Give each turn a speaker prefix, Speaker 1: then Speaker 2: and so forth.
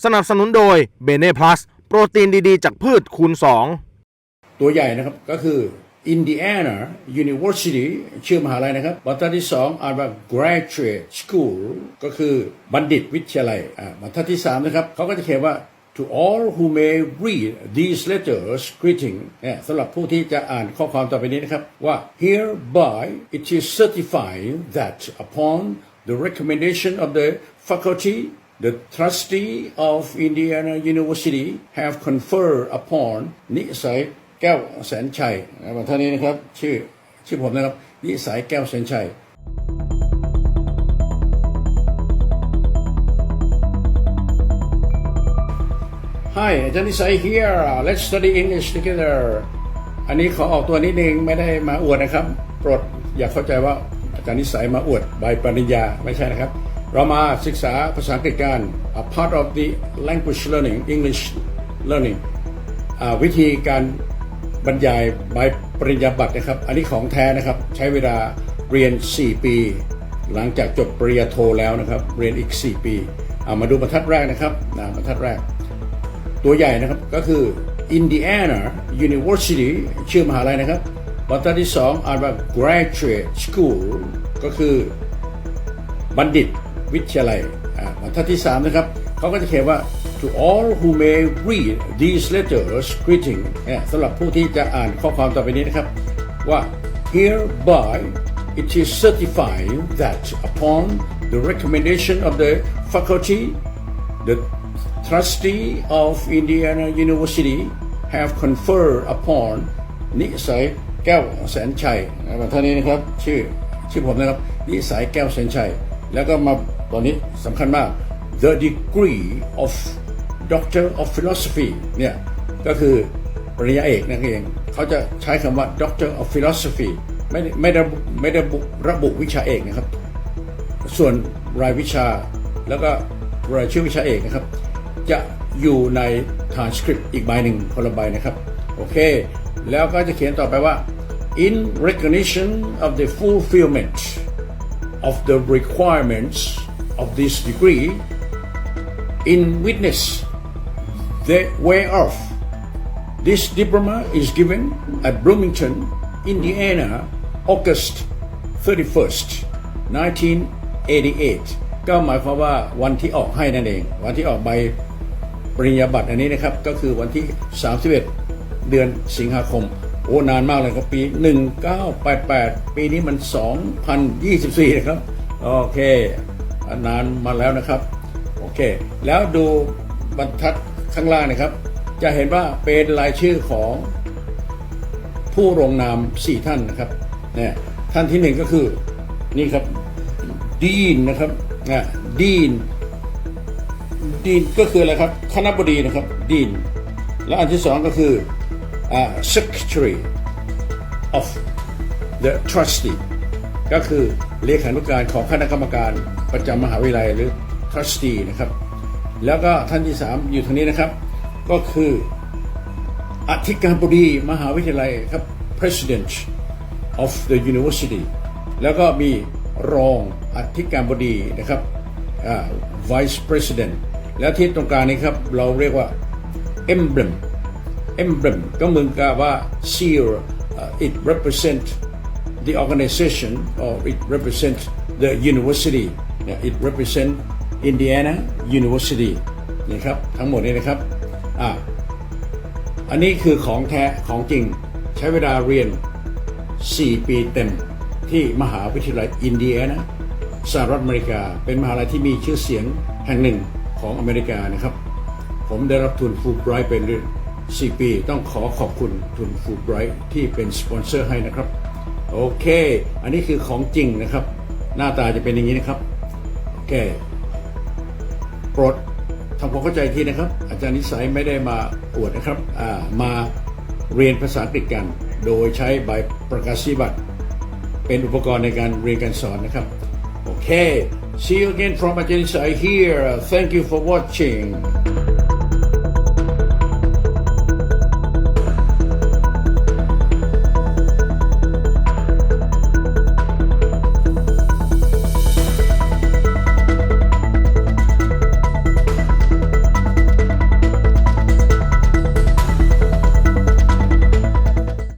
Speaker 1: สนับสนุนโดยเบเน่พลัสโปรตีนดีๆ จากพืชคูณ 2
Speaker 2: ตัวใหญ่นะครับก็คือ Indiana University ชื่อมหาลัยนะครับบรรทัดที่สองอ่านว่า Graduate School ก็คือบัณฑิตวิทยาลัยอ่าบรรทัดที่สามนะครับเขาก็จะเขียนว่า to all who may read these letters greeting เนี่ยสำหรับผู้ที่จะอ่านข้อความต่อไปนี้นะครับว่า hereby it is certified that upon the recommendation of the faculty The trustee of Indiana University have conferred upon นิสัยแก้วแสนชัยนะครับท่านนี้นะครับชื่อชื่อผมนะครับ นิสัยแก้วแสนชัย Hi อาจารย์นิสัย here let's study English together อันนี้ขอออกตัวนิดนึงไม่ได้มาอวดนะครับ โปรดอย่าเข้าใจว่าอาจารย์นิสัยมาอวดใบปริญญาไม่ใช่นะครับ เรามาศึกษาภาษาอังกฤษกัน a part of the language learning English learning วิธีการบรรยายใบปริญญาบัตรนะครับ อันนี้ของแท้นะครับ ใช้เวลาเรียน 4 ปี หลังจากจบปริญญาโทแล้วนะครับ เรียนอีก 4 ปีเอามาดูบรรทัดแรกนะครับนะบรรทัดแรก ตัวใหญ่นะครับก็คือ Indiana University ชื่อมหาลัยนะครับบรรทัดที่สองอ่านว่า Graduate School ก็คือบัณฑิต วิทยาลัยอ่าบรรทัดที่สานะครับเขาก็จะเขียนว่า to all who may read these letters greeting สำหรับผู้ที่จะอ่านข้อความต่อไปนี้นะครับ ว่า hereby it is certified that upon the recommendation of the faculty the trustee of Indiana University have conferred upon นิสัยแก้วแสนชัยนะครับท่านนี้นะครับ ชื่อชื่อผมนะครับนิสัยแก้วแสนชัย แล้วก็มา ตอนนี้สำคัญมาก the degree of Doctor of Philosophy เนี่ยก็คือปริญญาเอกนั่นเอง เขาจะใช้คำว่า Doctor of Philosophy ไม่ได้ไม่ได้ระบุไม่ได้ระบุวิชาเอกนะครับ ส่วนรายวิชาแล้วก็รายชื่อวิชาเอกนะครับ จะอยู่ใน transcript อีกใบหนึ่งคนละใบนะครับ โอเค แล้วก็จะเขียนต่อไปว่า in recognition of the fulfillment of the requirements of this degree in witness the whereof this diploma is given at Bloomington, Indiana, August 31st, 1988 ก็หมายความว่าวันที่ออกให้นั่นเอง วันที่ออกใบปริญญาบัตรอันนี้นะครับ ก็คือวันที่ 31 เดือนสิงหาคม โอ้นานมากเลยครับปี 1988 ปีนี้มัน 2024 นะครับ โอเค นานมาแล้วนะครับ โอเค แล้วดูบรรทัดข้างล่างนะครับ จะเห็นว่าเป็นรายชื่อของผู้ลงนาม 4 ท่านนะครับเนี่ยท่านที่หนึ่งก็คือนี่ครับดีนนะครับอ่าดีนดีนก็คืออะไรครับคณะบดีนะครับดีนแล้วอันที่สองก็คืออ่า secretary of the trustee ก็คือเลขานุการของคณะกรรมการ ประจำมหาวิทยาลัยหรือ trustee นะครับ แล้วก็ท่านที่สามอยู่ทางนี้นะครับ ก็คืออธิการบดีมหาวิทยาลัยครับ president of the university แล้วก็มีรองอธิการบดีนะครับ vice president แล้วที่ตรงกลางนี้ครับ เราเรียกว่า emblem emblem ก็เหมือนกับว่า seal uh, it represent the organization or it represent the university it represent Indiana University นี่ครับทั้งหมดนี้นะครับอ่าอันนี้คือของแท้ของจริงใช้เวลาเรียน 4 ปีเต็มที่มหาวิทยาลัยอินเดียนะสหรัฐอเมริกา เป็นมหาลัยที่มีชื่อเสียงแห่งหนึ่งของอเมริกานะครับ ผมได้รับทุนฟูลไบรท์เป็นเดือน4ปี ต้องขอขอบคุณทุนฟูลไบรท์ที่เป็นสปอนเซอร์ให้นะครับ โอเค อันนี้คือของจริงนะครับ หน้าตาจะเป็นอย่างนี้นะครับ โอเคโปรดทำความเข้าใจทีนะครับ อาจารย์นิสัยไม่ได้มาอวดนะครับมาเรียนภาษาอังกฤษกัน โดยใช้ใบประกาศนียบัตรเป็นอุปกรณ์ในการเรียนการสอนนะครับ โอเค see you again from อาจารย์นิสัย here thank you for watching